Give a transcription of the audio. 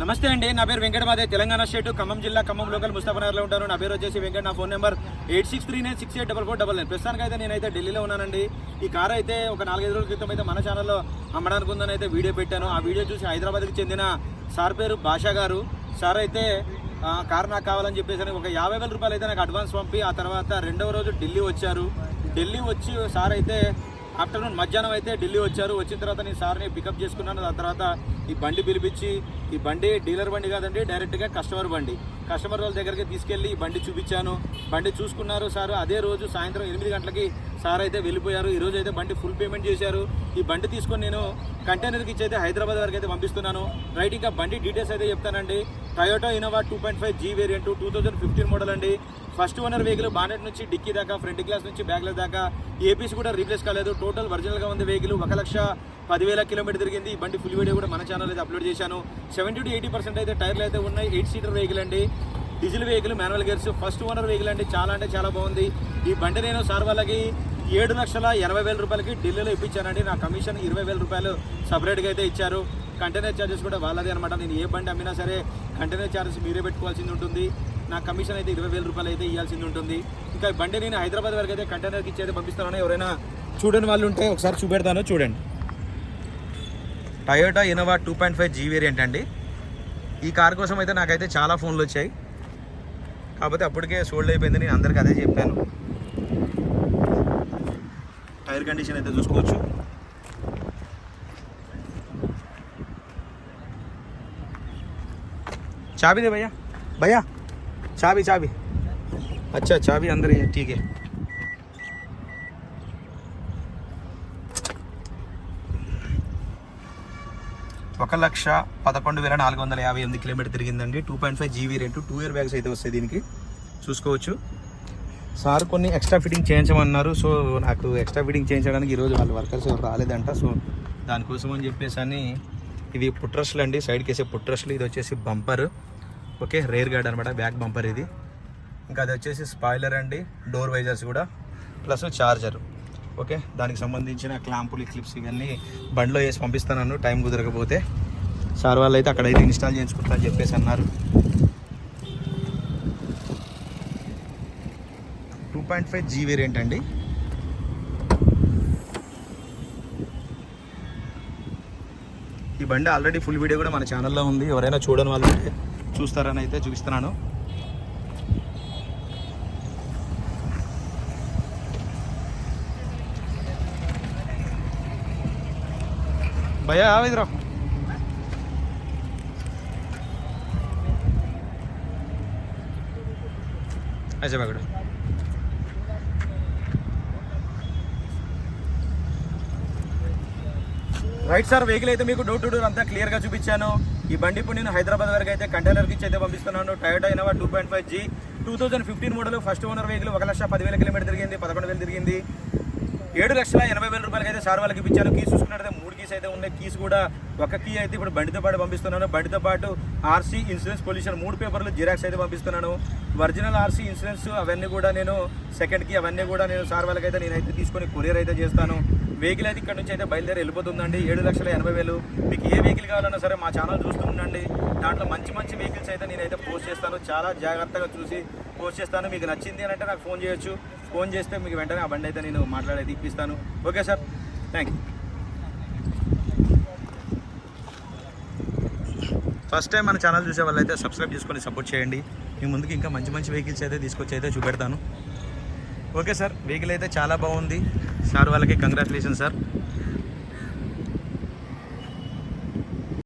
నమస్తే అండి. నా పేరు వెంకటమాదే తెలంగాణ స్టేట్ ఖమ్మం జిల్లా ఖమ్మం లోకల్ ముస్తాఫనగర్లో ఉంటాను. నా పేరు వచ్చేసి వెంకట. నా phone number eight six three nine six eight double four double nine. ప్రస్తుతానికి అయితే నేనైతే ఢిల్లీలో ఉన్నానండి. ఈ కార్ అయితే ఒక నాలుగైదు రోజుల క్రితం అయితే మన ఛానల్లో అమ్మడానికి ఉందని అయితే వీడియో పెట్టాను. ఆ వీడియో చూసి హైదరాబాద్కి చెందిన సార్ పేరు భాషా గారు. సార్ అయితే కార్ నాకు కావాలని చెప్పేసి ఒక యాభై వేల రూపాయలు అయితే నాకు అడ్వాన్స్ పంపి ఆ తర్వాత రెండవ రోజు ఢిల్లీ వచ్చారు. ఢిల్లీ వచ్చి సార్ అయితే ఆఫ్టర్నూన్ మధ్యాహ్నం అయితే ఢిల్లీ వచ్చారు. వచ్చిన తర్వాత నేను సార్ని పికప్ చేసుకున్నాను. దాని తర్వాత ఈ బండి పిలిపించి ఈ బండి డీలర్ బండి కాదండి డైరెక్ట్గా కస్టమర్ బండి. కస్టమర్ వాళ్ళ దగ్గరికి తీసుకెళ్ళి ఈ బండి చూపించాను. బండి చూసుకున్నారు సార్. అదే రోజు సాయంత్రం ఎనిమిది గంటలకి సార్ అయితే వెళ్ళిపోయారు. ఈరోజు అయితే బండి ఫుల్ పేమెంట్ చేశారు. ఈ బండి తీసుకొని నేను కంటైనర్కి ఇచ్చి అయితే హైదరాబాద్ వరకు అయితే పంపిస్తున్నాను. రైట్ ఇంకా బండి డీటెయిల్స్ అయితే చెప్తానండి. Toyota Innova two point five G variant two thousand fifteen model అండి. ఫస్ట్ ఓనర్ వెహికల్ బానెట్ నుంచి డిక్కీ దాకా ఫ్రంట్ గ్లాస్ నుంచి బ్యాక్ గ్లాస్ దాకా ఏపీస్ కూడా రీప్లేస్ కాలేదు. టోటల్ ఒరిజినల్గా ఉంది వెహికల్ ఒక లక్ష పదివేల కిలోమీటర్ తిరిగింది. ఈ బండి ఫుల్ వీడియో కూడా మన ఛానల్ అయితే అప్లోడ్ చేశాను. సెవెంటీ టు ఎయిటీ పర్సెంట్ అయితే టైర్లు అయితే ఉన్నాయి. ఎయిట్ సీటర్ వెహికల్ అండి. Diesel vehicle manual gears first owner vehicle అండి. చాలా అంటే చాలా బాగుంది. ఈ బండి నేను సార్ వాళ్ళకి ఏడు లక్షల ఎనభై వేల రూపాయలకి ఢిల్లీలో ఇప్పించానండి. నా కమిషన్ ఇరవై వేల రూపాయలు సపరేట్గా అయితే ఇచ్చారు. కంటైనర్ ఛార్జెస్ కూడా వాళ్ళదే అనమాట నేను ఏ బండి అమ్మినా సరే కంటైనర్ ఛార్జెస్ మీరే పెట్టుకోవాల్సింది ఉంటుంది. నా కమిషన్ అయితే ఇరవై వేల రూపాయలు అయితే ఇవ్వాల్సింది ఉంటుంది. ఇంకా బండి నేను హైదరాబాద్ వరకు అయితే కంటైనర్కి ఇచ్చి అయితే పంపిస్తాను ఎవరైనా చూడని వాళ్ళు ఉంటే ఒకసారి చూపెడతాను చూడండి. Toyota Innova two point five G variant అండి. ఈ కార్ కోసం అయితే నాకైతే చాలా ఫోన్లు వచ్చాయి. కాకపోతే అప్పటికే సోల్డ్ అయిపోయింది నేను అందరికీ అదే చెప్పాను. టైర్ కండిషన్ అయితే చూసుకోవచ్చు. चाबी दे भैया भैया चाबी चाबी अच्छा चाबी अंदर ही है ठीक है ఒక లక్ష పదకొండు వేల నాలుగు వందల యాభై ఎనిమిది kilometre తిరిగిందండి two point five GV rate two year bags అయితే వస్తాయి దీనికి చూసుకోవచ్చు సార్ కొన్ని ఎక్స్ట్రా ఫిట్టింగ్ చేయించమన్నారు సో నాకు ఎక్స్ట్రా ఫిట్టింగ్ చేయించడానికి ఈరోజు వాళ్ళ వర్కర్స్ ఎవరు రాలేదంట సో దానికోసం అని చెప్పేసి అని ఇవి పుట్రస్లు అండి. సైడ్కి వేసే పుట్రస్లు. ఇది వచ్చేసి బంపర్. ఓకే రేర్ గార్డ్ అనమాట బ్యాక్ బంపర్ ఇది. ఇంకా అది వచ్చేసి స్పాయిలర్ అండి. డోర్ వైజర్స్ కూడా. ప్లస్ చార్జర్ ఓకే దానికి సంబంధించిన క్లాంపులు క్లిప్స్ ఇవన్నీ బండిలో వేసి పంపిస్తాను టైం కుదరకపోతే. సార్ వాళ్ళు అయితే అక్కడైతే ఇన్స్టాల్ చేయించుకుంటా అని చెప్పేసి అన్నారు. Two point five G variant అండి. ఈ బండి ఆల్రెడీ ఫుల్ వీడియో కూడా మన ఛానల్లో ఉంది. ఎవరైనా చూడని వాళ్ళు చూస్తారని అయితే చూపిస్తున్నాను. భయ్యా ఇదిరా అచ్చా రైట్ సార్ వెహికల్ అయితే మీకు డోర్ టు డోర్ అంతా క్లియర్గా చూపించాను. ఈ బండి ఇప్పుడు నేను హైదరాబాద్ వరకు అయితే కంటైనర్ ఇచ్చి అయితే పంపిస్తున్నాను. Toyota Innova two point five G two thousand fifteen model first owner vehicle ఒక లక్ష పదివేల కిలోమీటర్ తిరిగింది పదకొండు వేలు తిరిగింది. ఏడు లక్షల ఎనభై వేల రూపాయలకి అయితే సార్ వాళ్ళకి ఇప్పించాను. కీస్ చూసుకున్నట్లయితే మూడు కీస్ అయితే ఉన్నాయి. కీస్ కూడా ఒక కీ అయితే ఇప్పుడు బండితో పాటు పంపిస్తున్నాను. బండితో పాటు ఆర్సీ ఇన్సూరెన్స్ పొల్యూషన్ మూడు పేపర్లు జిరాక్స్ అయితే పంపిస్తున్నాను. ఒరిజినల్ ఆర్సీ ఇన్సూరెన్స్ అవన్నీ కూడా నేను సెకండ్కి అవన్నీ కూడా నేను సార్ వాళ్ళకైతే నేనైతే తీసుకొని కొరియర్ అయితే చేస్తాను. వెహికల్ అయితే ఇక్కడ నుంచి అయితే బయలుదేరి వెళ్ళిపోతుందండి. ఏడు లక్షల ఎనభై వేలు. మీకు ఏ వెహికల్ కావాలన్నా సరే మా ఛానల్ చూస్తూ ఉండండి దాంట్లో మంచి మంచి వెహికల్స్ అయితే నేనైతే పోస్ట్ చేస్తాను. చాలా జాగ్రత్తగా చూసి పోస్ట్ చేస్తాను. మీకు నచ్చింది అని అంటే నాకు ఫోన్ చేయొచ్చు. ఫోన్ చేస్తే మీకు వెంటనే ఆ బండి అయితే నేను మాట్లాడేది ఇప్పిస్తాను okay sir. Thank you first time మన ఛానల్ చూసే వాళ్ళైతే సబ్స్క్రైబ్ చేసుకొని సపోర్ట్ చేయండి. మీ ముందుకు ఇంకా మంచి మంచి వెహికల్స్ అయితే తీసుకొచ్చి అయితే చూపెడతాను. ఓకే సార్ వెహికల్ అయితే చాలా బాగుంది. సార్ వాళ్ళకి కంగ్రాచులేషన్ సార్